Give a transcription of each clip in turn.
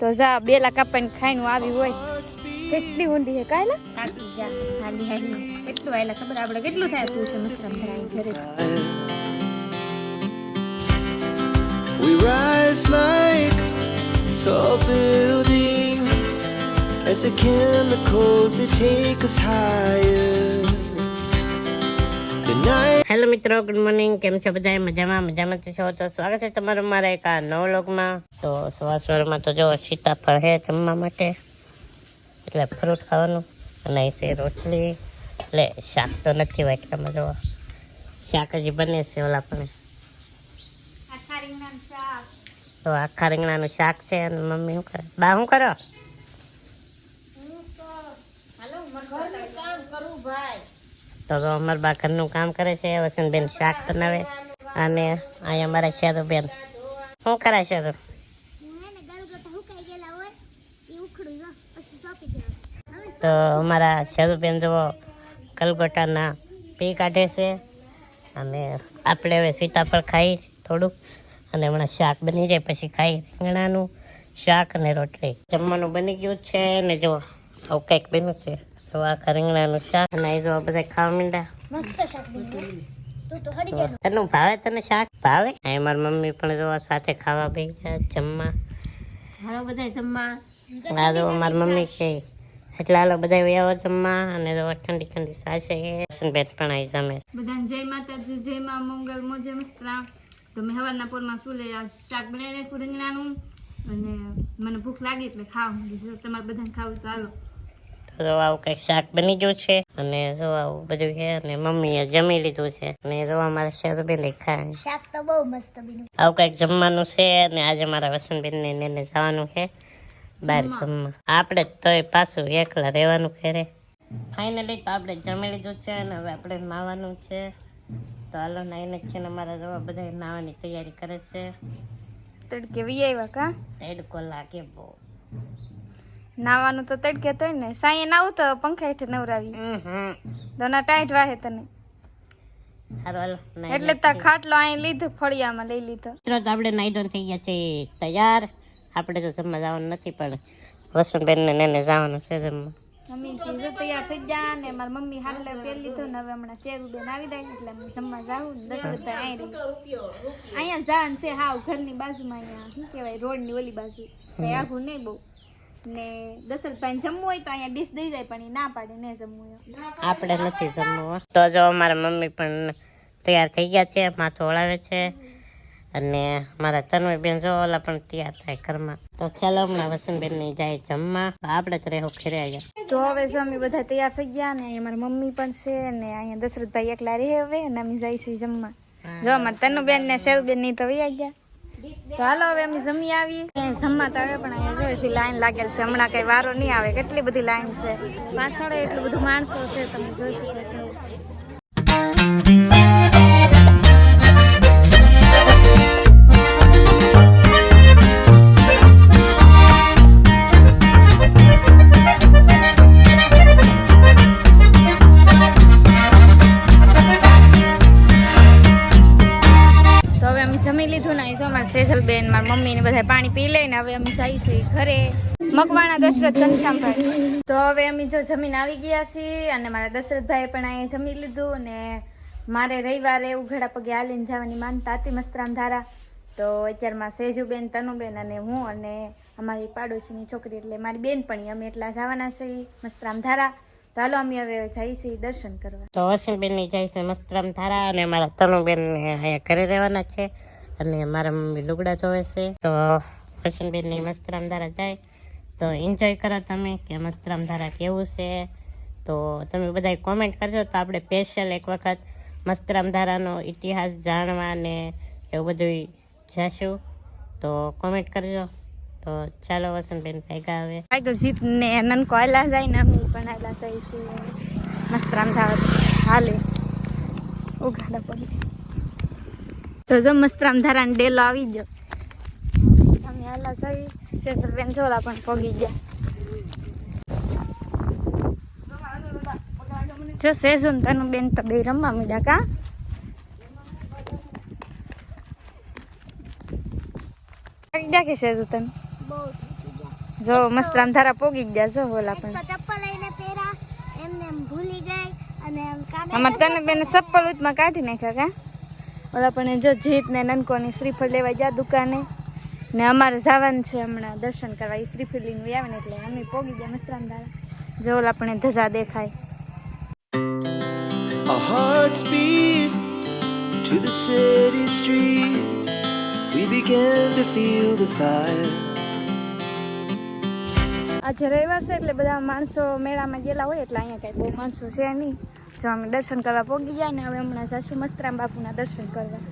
તો જા બેલા કાપાઈને ખાઈને આવી હોય. કેટલી ઊંડી છે કાયલા? થાકી જા હાલી હાલી કેટલું આયલા ખબર? આપણે કેટલું થાય તું છે મસ્કમ ધરાઈ ઘરે. We rise like tall buildings as the chemicals they take us higher. Hello મિત્રો. ગુડ મોર્નિંગ કેમ છો બધા મજામાં? મજામાં છો? તો સ્વાગત છે તમારું મારા એક આ નવ લોકમાં. તો સવાર સવારમાં તો જો સીતાફળ હે જમવા માટે. એટલે ફ્રૂટ ખાવાનું. અને છે રોટલી. એટલે શાક તો નથી વાટકામાં જો શાક હજી બને છે ઓલા પણ. તો આખા રીંગણાનું શાક છે અને મમ્મી શું કરે? બા શું કરો? તો તો અમારા ઘરનું કામ કરે છે, વસંતબેન શાક બનાવે. અને અહીંયા અમારા શેરુબેન. શું કરે શેરુ? તો અમારા શેરુબેન જુઓ કલગોટાના પી કાઢે છે. અને આપણે હવે સીતાફળ ખાઈ થોડુંક. અને હમણાં શાક બની જાય પછી ખાઈ રીંગણાનું શાક અને રોટલી. જમવાનું બની ગયું છે ને જો આવું કંઈક બન્યું છે. તો આખા રીંગણાનું શાક અને જો બધા ખાવા માંડ્યા મસ્ત શાક તું તો તને ભાવે તને શાક ભાવે અહીં મારી મમ્મી પણ જો સાથે ખાવા બેસી ગયા જમવા હાલો બધા જમવા આ જો મારી મમ્મી છે. એટલે હાલો બધા વ્યાવો જમવા અને જો ઠંડી ઠંડી સાસે બેટ પણ આવી જમે બધાને જય માતાજી જય મા મંગલ મોજે મસ્ત્રા તો મેં હવારના પોરમાં શું લે આ શાક બનાવી નાખ્યું રીંગણાનું અને મને ભૂખ લાગી એટલે ખાવ માંડી તમારે બધાને ખાવું તો હાલો. તો જો આવું કંઈક શાક બની ગયું છે. અને જો આવું બધું છે અને મમ્મીએ જમી લીધું છે. અને જો અમારા શેરબેન ખાય શાક તો બહુ મસ્ત બન્યું. આવું કંઈક જમવાનું છે અને આજે મારા વસંતબેન ને એને જવાનું છે બહાર જમવા. આપણે તોય પાછું એકલા રહેવાનું ખેરે ફાઇનલી તો આપણે જમી લીધું છે અને હવે આપણે નાવાનું છે. તો હાલો નાઈને છે ને અમારા જવા બધા નાવાની તૈયારી કરે છે. તડકે વી આવ્યા કા? તડકો લાગે બહુ. નાવાનું તો તડકે તોય ને. સાંયે નાવું તો પંખા હેઠે નવરાવી. દોના ટાઈટ વાહે તને. હારું હાલો નાઈ એટલે તાર ખાટલો અહીં લીધો ફળિયામાં લઈ લીધો. મિત્રો આપણે નાઈ થઈ ગયા છે તૈયાર. આપણે તો જમવા જવાનું નથી પણ વસંતબેન ને એને જવાનું છે જમવા. મમ્મી તૈયાર થઈ ગયા ને મારી મમ્મી હાલે પહેરી લીધો ને હવે હમણાં શેરુબેન આવી જાય એટલે જમવા જાવું ને દશરથભાઈ અહીં અહીંયા જાન છે હાવ ઘરની બાજુમાં અહીંયા શું કહેવાય રોડની ઓલી બાજુ. આઘું નહીં બહુ. ને દશરથભાઈ જમવું હોય તો અહીંયા ડીશ દઈ જાય પણ એ ના પાડે ને જમવું આપણે નથી જમવું તો જો મારા મમ્મી પણ તૈયાર થઈ ગયા છે માથું ઓળાવે છે. અને મારા તન્મય બેન જો ઓલા પણ તૈયાર થાય ઘરમાં. તો ચાલો હમણાં વસંતબેનની જાય જમવા. આપણે તો રહેવું ખેરે આવ્યા. તો હવે જો અમે બધા તૈયાર થઈ ગયા ને અહીંયા મારા મમ્મી પણ છે ને અહીંયા દશરથભાઈ એકલા રહે હવે અને અમે જાય છે જમવા. જો મારા તનુબેન ને શેરુબેનની તો વૈયા ગયા. તો હાલો હવે અમે જમી આવીએ. જમવા તો આવે પણ અહીંયા જોઈએ હજી લાઈન લાગેલ છે. હમણાં કઈ વારો નહીં આવે. કેટલી બધી લાઈન છે. પાછળ એટલું બધું માણસો છે. તમે જોઈ શકો છો. છીએ ઘરે. મકવાણા દશરથ ઘનશ્યામભાઈ. તો હવે અમે જો જમીન આવી ગયા છીએ અને મારા દશરથભાઈ પણ અહીંયા જમી લીધું અને મારે રવિવારે ઉઘાડા પગે આલીને જવાની માનતા હતી મસ્તરામ ધારા. તો અત્યારમાં સેજુબેન, તનુબેન અને હું અને અમારી પાડોશીની છોકરી એટલે મારી બેન પણ અમે એટલા જવાના છીએ મસ્તરામ ધારા. તો હાલો અમે હવે છીએ દર્શન કરવા. તનુબેન ઘરે રહેવાના છે મમ્મી લુગડા ધોવે છે. તો વસંતબેનની મસ્તરામ ધારા જાય. તો એન્જોય કરો તમે કે મસ્તરામ ધારા કેવું છે? તો તમે બધા કોમેન્ટ કરજો. તો આપણે સ્પેશિયલ એક વખત મસ્તરામ ધારાનો ઇતિહાસ જાણવા ને એવું બધું જશું. તો કોમેન્ટ કરજો. તો ચાલો વસંતબેન ભેગા આવે આગળ જીત ને નનકો હાલા જાય ને હું પણ આયલા જાય છે મસ્ત હાલે. ઉઘાડા પડી. તો જો મસ્તરામ ધારાને ડેલો આવી ગયો. હાલા જઈ શેષર બેન જોલા પણ પોગી ગયા જો સેજુ ને તનું બેન તો બે રમવા મીડા કા ગયા કે સેજુ તને જો મસ્ત આમ પોગી ગયા જો ઓલા પણ ચપ્પલ લઈને પહેરા એમને ભૂલી ગઈ અને આમાં તને બેન ચપ્પલ ઉતમાં કાઢી નાખ્યા કા ઓલા પણ જો જીત ને નનકોની શ્રીફળ લેવા ગયા દુકાને ને અમારે જવાનું છે હમણાં દર્શન કરવા. એ શ્રી લઈને આવે ને એટલે અમે પોગી ગયા મસ્તરામ ધારા જો આપણે પણ ધજા દેખાય. A heart speed to the city streets. We began to feel the fire. આજે રવિવાર છે એટલે બધા માણસો મેળામાં ગયેલા હોય એટલે અહીંયા કાંઈ બહુ માણસો છે નહીં. જો અમે દર્શન કરવા પોગી ગયા ને હવે હમણાં જાશું મસ્તરામ બાપુના દર્શન કરવા.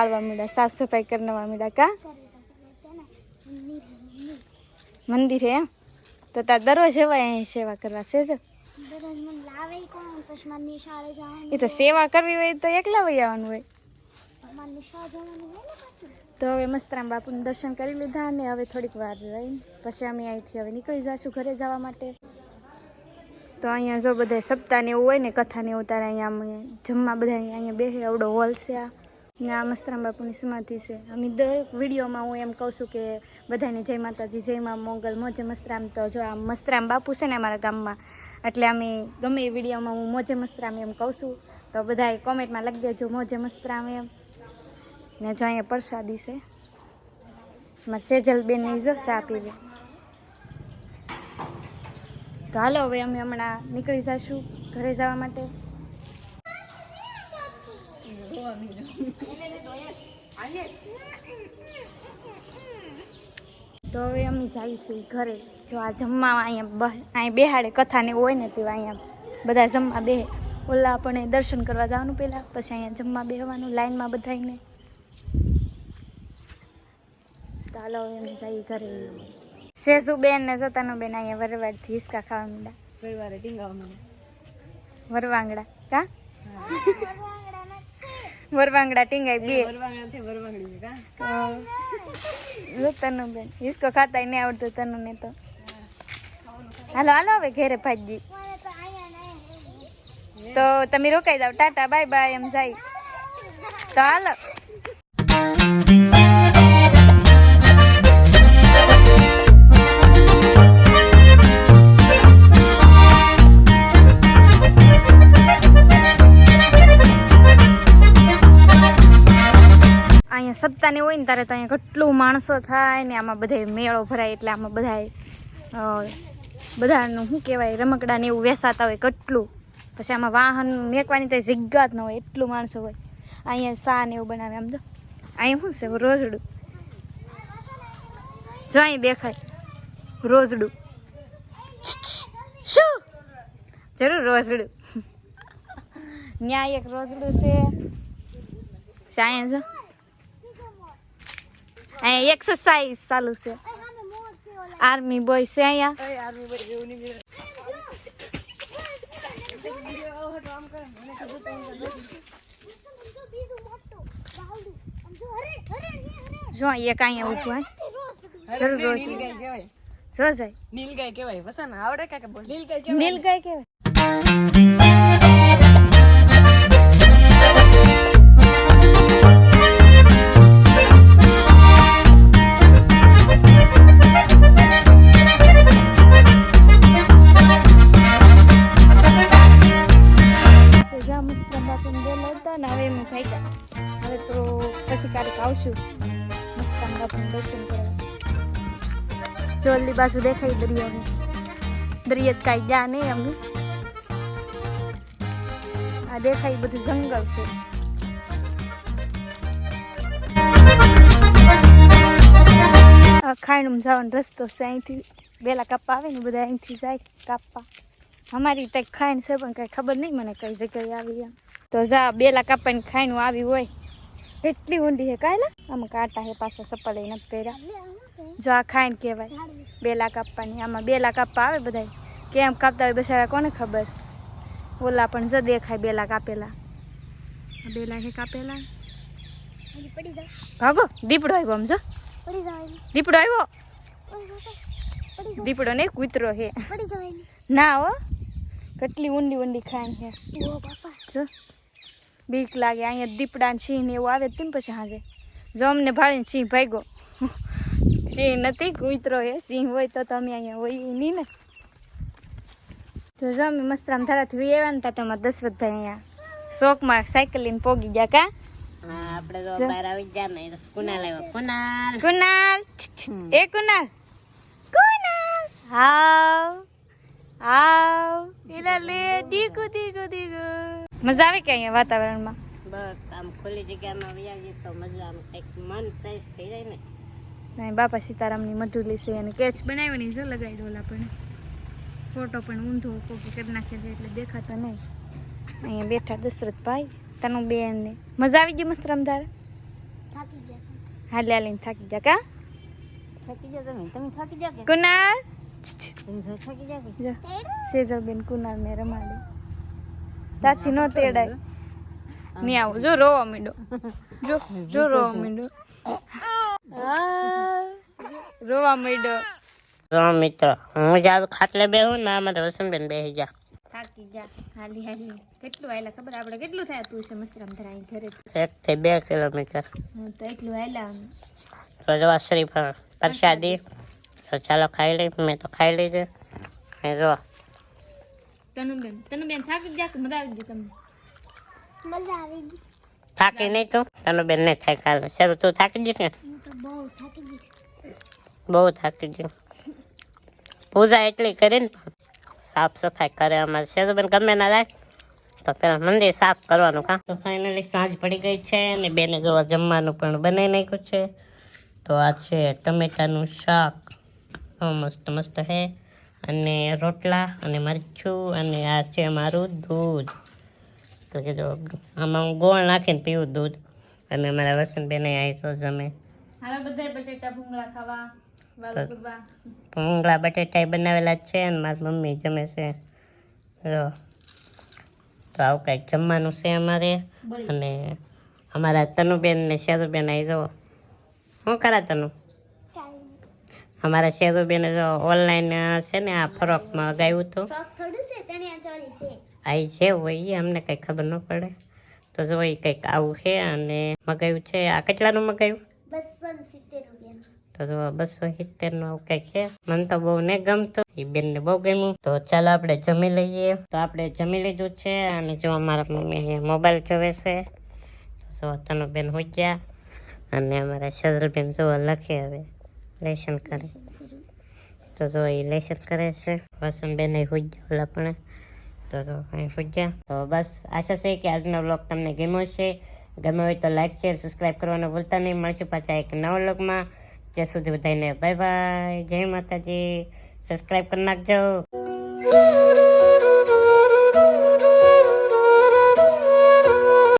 વાળવા મીડા સાફ સફાઈ કરવા મીડા કા? મંદિર હે તો તાર દરરોજ જવાય અહીં સેવા કરવા છે જ. એ તો સેવા કરવી હોય તો એકલા વહી આવવાનું હોય. ને તો હવે મસ્તરામ બાપુનું દર્શન કરી લીધા અને હવે થોડીક વાર રહી પછી અમે અહીંથી હવે નીકળી જશું ઘરે જવા માટે. તો અહીંયા જો બધા સપ્તાહ ને એવું હોય ને કથા ને એવું તારે અહીંયા જમવા બધા અહીંયા બેસે આવડો હોલ છે આ. ને આ મસ્તરામ બાપુની સમાધિ છે. અમે દરેક વિડીયોમાં હું એમ કહું છું કે બધાને જય માતાજી, જય મા મોગલ, મોજે મસ્તરામ તો જો આ મસ્તરામ બાપુ છે ને અમારા ગામમાં, એટલે અમે ગમે એ વિડીયોમાં હું મોજે મસ્તરામ એમ કહું છું. તો બધાએ કોમેન્ટમાં લખી દેજો, મોજે મસ્તરામ એમ. ને જો અહીંયા પ્રસાદી છે. મારે સેજલબેન ઈજો ની જો સા પીવે તો હાલો, હવે અમે હમણાં નીકળી જઈશું ઘરે જવા માટે. તો હવે અમે જઈશું ઘરે. જો આ જમવા અહીંયા અહીં અહીંયા બેહાડે કથા ને એવું હોય ને તેવા અહીંયા બધા જમવા બે ઓલા આપણે દર્શન કરવા જવાનું પહેલાં પછી અહીંયા જમવા બેહવાનું લાઈનમાં બધાને ચાલો હવે અમે જઈએ ઘરે. સેસુ બેન ને સતાનો બેન અહીંયા વરવાડથી હિસકા ખાવા માંડ્યા. વરવાંગડા. કા? વરવાંગડા ટીંગાઈ બે. તો તનુ બેન હિસકો ખાતા નહીં આવડતું તનુ ને તો. હાલો હાલો હવે ઘેરે ભાજી તો તો તમે રોકાઈ જાવ ટાટા બાય બાય એમ જાય. તો હાલો. સપ્તાહ ને ત્યારે તો અહીંયા કેટલું માણસો થાય ને આમાં બધા મેળો ભરાય એટલે આમાં બધા બધાનું શું કહેવાય, રમકડા ને એવું વેસાતા હોય કેટલું. પછી આમાં વાહન મેકવાની તો જગ્યા જ ન હોય, એટલું માણસો હોય. અહીંયા સા ને એવું બનાવે, આમ તો અહીંયા શું છે, રોજડું. જો અહીં દેખાય, રોજડું. શું? જરૂર રોજડું. ન્યાય એક રોજડું છે. સાયન્સ અહીંયા એક્સરસાઇઝ ચાલુ છે આર્મી બોય છે અહીંયા જો જો અહીંયા હોય જરૂર રોજ જો જાય નીલગાય કેવાય વસન આવડે નીલગાય નીલ ગાય કેવાય ચોલી બાજુ દેખાય દરિયાની. દરિયત કાંઈ જા નહીં અમને આ દેખાય બધું જંગલ છે. ખાંડમાં જવાનો રસ્તો છે અહીંથી. વેલા કાપા આવે ને બધા અહીંથી જાય કાપવા અમારી ત્યાં ખાંડ છે, પણ કઈ ખબર નહીં મને કઈ જગ્યાએ આવી એમ. તો જા, બેલા કાપવાની ખાંડનું આવી હોય. કેટલી ઊંડી છે કાંઈ આમ કાંટા છે પાછા સપલ એ નથી પહેર્યા. જો આ ખાંડ કહેવાય. બેલા કાપવાની આમાં બેલા કાપવા આવે બધા કેમ કાપતા હોય બસારા કોને ખબર? ઓલા પણ જો દેખાય બેલા કાપેલા બેલા છે કાપેલા ભાગો, દીપડો આવ્યો આમ જો. દીપડો આવ્યો? દીપડો ને કૂતરો એની. ના હો. કેટલી ઊંડી ઊંડી ખાય છે. જો. બીક લાગે, અહીંયા દીપડા સિંહ ને એવું આવે તેમ પછી હાજે. જો અમને ભાળીને સિંહ ભાગ્યો. સિંહ નથી કૂતરો એ સિંહ હોય તો તમે અહીંયા હોય નહીં ને. તો જો અમે મસ્તરામ ધારા થઈ આવ્યા ને તા તમારા દશરથભાઈ અહીંયા. શોખમાં સાયકલ લઈને પોગી ગયા કા? આપણે તો બહાર આવી જ ને કુનાલ આવ્યો. કુનાલ! કુનાલ! એ કુનાલ! કુનાલ! હાવ હાવ. એલા લે દીકુ દીકુ દીકુ. મજા આવે કે અહીંયા વાતાવરણમાં? બસ આમ ખુલ્લી જગ્યામાં આવી આવીએ તો મજા આમ કંઈક મન ફ્રેશ થઈ જાય ને. નહીં બાપા સીતારામની મધુલી છે અને કેચ બનાવવાની જો લગાવી ઓલા પણ. ફોટો પણ ઊંધો કોકી કરી નાખ્યો છે એટલે દેખાતો નહીં. અહીંયા બેઠા દશરથભાઈ તનું બેન ને. મજા આવી ગઈ મસ્ત ગયા હાલે હાલીને થાકી જા કા? થાકી જાવ તમે? તમે થાકી જાવ કુનાલ જો. સેજલબેન કુનાલ ને રમાડે નો તેડાય. ની આવું જો રોવા મીડો. જો જો રોવા માંડો. રોવા માંડો તો મિત્રો. હું જાવ ખાટલે બેહું ને આમાં તો વસંતબેન બેસી જા. થાકી જા. હાલી હાલી. કેટલું આયલા ખબર? આપણે કેટલું થાય તું છે મસ્તરામ ધરાઈ ઘરે? એક થી બે કિલોમીટર. હું તો એટલું આયલા. તો જવા શ્રીફળ પ્રસાદી. તો ચાલો ખાઈ લઈ મેં તો ખાઈ લીધે. અને જો તનુબેન તનુબેન થાકી જા કે મજા આવી ગઈ તમને? મજા આવી ગઈ. થાકી નહીં તું? તને બેન નહીં થાય કાલે. સારું તું થાકી ગઈ ને હું તો બહુ થાકી ગઈ. બહુ થાકી ગયું. પૂજા એટલી કરીને સાફ સફાઈ કરે અમારે શેરુબેન ગમે ના જાય તો પેલા મંદિર સાફ કરવાનું કાં તો ફાઇનલી સાંજ પડી ગઈ છે અને બેને જોવા જમવાનું પણ બનાવી નાખ્યું છે. તો આ છે ટમેટાનું શાક. મસ્ત મસ્ત છે અને રોટલા અને મરચું અને આ છે મારું દૂધ. તો કે જો, આમાં હું ગોળ નાખીને પીવું દૂધ. અને અમારા વસંતબેને આવી તો જમે. હવે બધા બટેટા ભૂંગળા ખાવા. ભૂંગળા બટેટા બનાવેલા જ છે અને મારી મમ્મી જમે છે. જો. તો આવું કંઈક જમવાનું છે અમારે. અને અમારા તનુબેન ને શેરુબેન આવી જુઓ. શું કરા તનુ? અમારા શેરુબેન જો ઓનલાઈન છે ને આ ફ્રોકમાં ગાયું હતું. ફ્રોક થોડું છે હોય અમને કંઈ ખબર ન પડે. તો જો એ કંઈક આવું છે અને મગાવ્યું છે. આ કેટલાનું મગાવ્યું બસો ને સિત્તેર રૂપિયાનું તો જો બસો સિત્તેર નો આવું કંઈક છે? મને તો બહુ નહીં ગમતો. એ બેનને બહુ ગમ્યું. તો ચાલો આપણે જમી લઈએ. તો આપણે જમી લીધું છે અને જો અમારા મમ્મી મોબાઈલ જોવે છે. જો તનો બેન હોય ગયા અને અમારા સજલબેન જો લખે હવે. લેશન કરે. તો જો એ લેશન કરે છે. વસંતબેન એ હોઈ ગયા ઓલા પણ. તો જો અહીં હોઈ ગયા તો બસ આશા છે કે આજનો બ્લોગ તમને ગમ્યો છે ગમ્યો હોય તો લાઈક, શેર સબસ્ક્રાઈબ કરવાનું ભૂલતા નહીં. મળશું પાછા એક નવા બ્લોગમાં ત્યાં સુધી બધાને બાય બાય જય માતાજી. સબસ્ક્રાઈબ કરી નાખજો.